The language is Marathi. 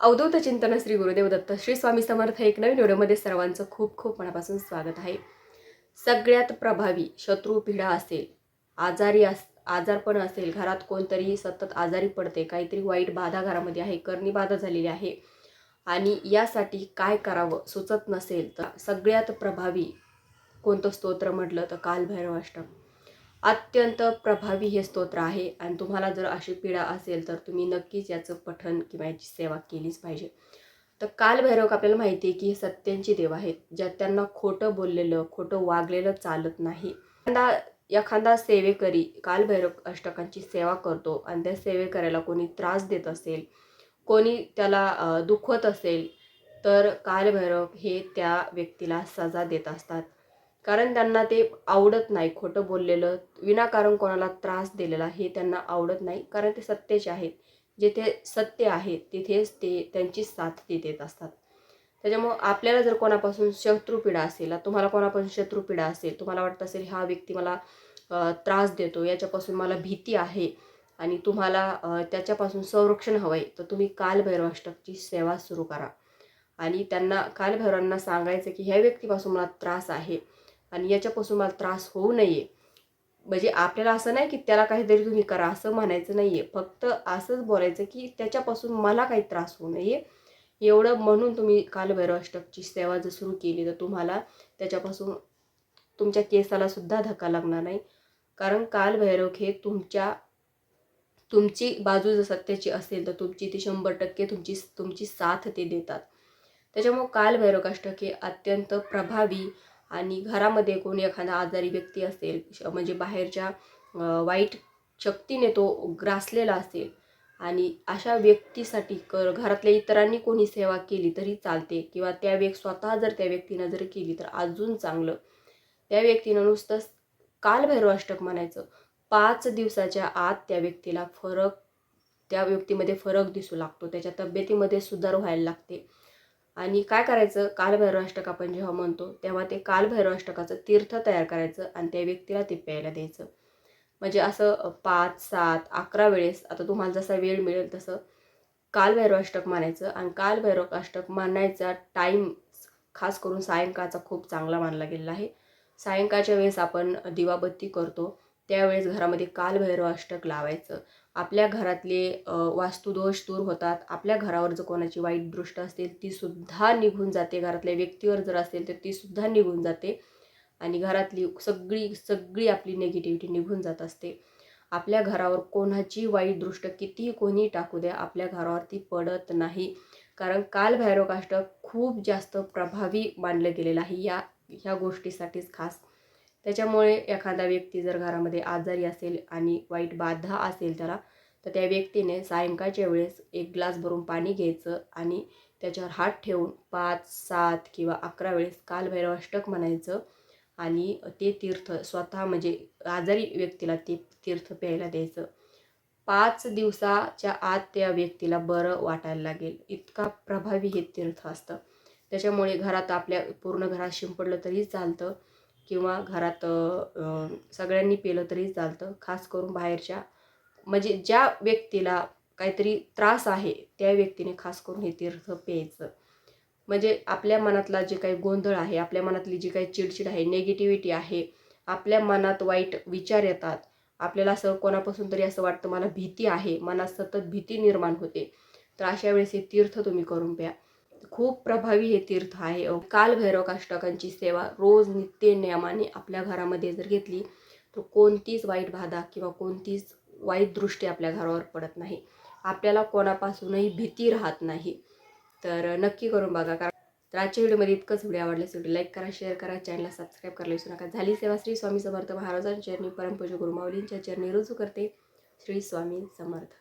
अवधूत चिंतन श्री गुरुदेव दत्त श्री स्वामी समर्थ एक नवीन व्हिडिओमध्ये सर्वांचं खूप खूप मनापासून स्वागत आहे. सगळ्यात प्रभावी शत्रू पिढा असेल आजारी अस आजारपण असेल घरात कोणतरी सतत आजारी पडते काहीतरी वाईट बाधा घरामध्ये आहे करणी बाधा झालेली आहे आणि यासाठी काय करावं सुचत नसेल तर सगळ्यात प्रभावी कोणतं स्तोत्र म्हटलं तर कालभैरवाष्टम अत्यंत प्रभावी हे स्तोत्र आहे. आणि तुम्हाला जर अशी पीडा असेल तर तुम्ही नक्कीच याचं पठण किंवा याची सेवा केलीच पाहिजे. तर कालभैरव आपल्याला माहिती आहे की हे सत्यांची देव आहेत ज्यात त्यांना खोटं बोललेलं खोटं वागलेलं चालत नाही. एखादा एखादा सेवेकरी कालभैरव अष्टकांची सेवा करतो आणि त्या सेवे करायला कोणी त्रास देत असेल कोणी त्याला दुखवत असेल तर कालभैरव हे त्या व्यक्तीला सजा देत असतात. कारण त्यांना ते आवडत नाही खोटं बोललेलं. विनाकारण कोणाला त्रास दिलेला हे त्यांना आवडत नाही. कारण ते सत्तेचे आहेत. जेथे सत्य आहे तिथेच ते त्यांची साथ ते देत असतात. त्याच्यामुळं आपल्याला जर कोणापासून शत्रुपीडा असेल तुम्हाला कोणापासून शत्रुपीडा असेल तुम्हाला वाटत असेल हा व्यक्ती मला त्रास देतो याच्यापासून मला भीती आहे आणि तुम्हाला त्याच्यापासून संरक्षण हवं आहे तर तुम्ही कालभैरवाष्टकची सेवा सुरू करा. आणि त्यांना कालभैरवांना सांगायचं की ह्या व्यक्तीपासून मला त्रास आहे आणि याच्यापासून मला त्रास होऊ नये. म्हणजे आपल्याला असं नाही की त्याला काहीतरी तुम्ही करा असं म्हणायचं नाही आहे फक्त असंच बोलायचं की त्याच्यापासून मला काही त्रास होऊ नये. एवढं म्हणून तुम्ही कालभैरव अष्टकची सेवा जर सुरू केली तर तुम्हाला त्याच्यापासून तुमच्या केसाला सुद्धा धक्का लागणार नाही. कारण कालभैरव हे तुमच्या तुमची बाजू जर सत्याची असेल तर तुमची ती शंभर टक्के तुमची तुमची साथ ते देतात. त्याच्यामुळं कालभैरव अष्टक हे अत्यंत प्रभावी आणि घरामध्ये कोणी एखादा आजारी व्यक्ती असेल श- म्हणजे बाहेरच्या वाईट शक्तीने तो ग्रासलेला असेल आणि अशा व्यक्तीसाठी कर घरातल्या इतरांनी कोणी सेवा केली तरी चालते किंवा त्या व्यक्ती स्वतः जर त्या व्यक्तीनं जर केली तर अजून चांगलं. त्या व्यक्तीनं नुसतं कालभैरवाष्टक म्हणायचं. पाच दिवसाच्या आत त्या व्यक्तीला फरक त्या व्यक्तीमध्ये फरक दिसू लागतो त्याच्या तब्येतीमध्ये सुधार व्हायला लागते. आणि काय करायचं? कालभैरव अष्टक आपण जेव्हा म्हणतो तेव्हा ते कालभैरवाष्टकाचं तीर्थ तयार करायचं आणि त्या व्यक्तीला ते प्यायला द्यायचं. म्हणजे असं पाच सात अकरा वेळेस आता तुम्हाला जसा वेळ मिळेल तसं कालभैरव अष्टक मानायचं आणि कालभैरव अष्टक मानायचा टाईम खास करून सायंकाळचा खूप चांगला मानला गेलेला आहे. सायंकाळच्या वेळेस आपण दिवाबत्ती करतो त्यावेळेस घरामध्ये कालभैरव अष्टक लावायचं. आपल्या घरातले वास्तुदोष दूर होतात. आपल्या घरावर जर कोणाची वाईट दृष्ट असेल ती सुद्धा निघून जाते. घरातल्या व्यक्तीवर जर असेल तर ती सुद्धा निघून जाते. आणि घरातली सगळी सगळी आपली निगेटिव्हिटी निघून जात असते. आपल्या घरावर कोणाची वाईट दृष्ट कितीही कोणी टाकू द्या आपल्या घरावर ती पडत नाही. कारण कालभैरव अष्टक खूप जास्त प्रभावी मानलं गेलेलं आहे या ह्या गोष्टीसाठीच खास. त्याच्यामुळे एखादा व्यक्ती जर घरामध्ये आजारी असेल आणि वाईट बाधा असेल त्याला तर त्या व्यक्तीने सायंकाळच्या वेळेस एक ग्लास भरून पाणी घ्यायचं आणि त्याच्यावर हात ठेवून पाच सात किंवा अकरा वेळेस कालभैरव अष्टक म्हणायचं आणि ते तीर्थ स्वतः म्हणजे आजारी व्यक्तीला ते तीर्थ प्यायला द्यायचं. पाच दिवसाच्या आत त्या व्यक्तीला बरं वाटायला लागेल. इतका प्रभावी हे तीर्थ असतं. त्याच्यामुळे घरात आपल्या पूर्ण घरात शिंपडलं तरी चालतं किंवा घरात सगळ्यांनी पेलं तरी चालतं. खास करून बाहेरच्या म्हणजे ज्या व्यक्तीला काहीतरी त्रास आहे त्या व्यक्तीने खास करून हे तीर्थ प्यायचं. म्हणजे आपल्या मनातला जे काही गोंधळ आहे आपल्या मनातली जी काही चिडचिड आहे नेगेटिव्हिटी आहे आपल्या मनात वाईट विचार येतात. आपल्याला असं कोणापासून तरी असं वाटतं मला भीती आहे मनात सतत भीती निर्माण होते. तर अशा वेळेस हे तीर्थ तुम्ही करून प्या. खूप प्रभावी हे तीर्थ आहे. कालभैरव काष्टकांची सेवा रोज नित्य नियमाने आपल्या घरामध्ये जर घेतली तर कोणतीच वाईट बाधा किंवा कोणतीच वाईट दृष्टी आपल्या घरावर पडत नाही. आपल्याला कोणापासूनही भीती राहत नाही. तर नक्की करून बघा कारण तर आजच्या व्हिडिओमध्ये इतकंच. व्हिडिओ आवडल्यास व्हिडिओ लाईक करा शेअर करा चॅनलला सबस्क्राईब करायला विसरू नका. झाली सेवा श्री स्वामी समर्थ महाराजांच्या चरणी परमपूज गुरुमाऊलींच्या चरणी. रुजू करते श्री स्वामी समर्थ.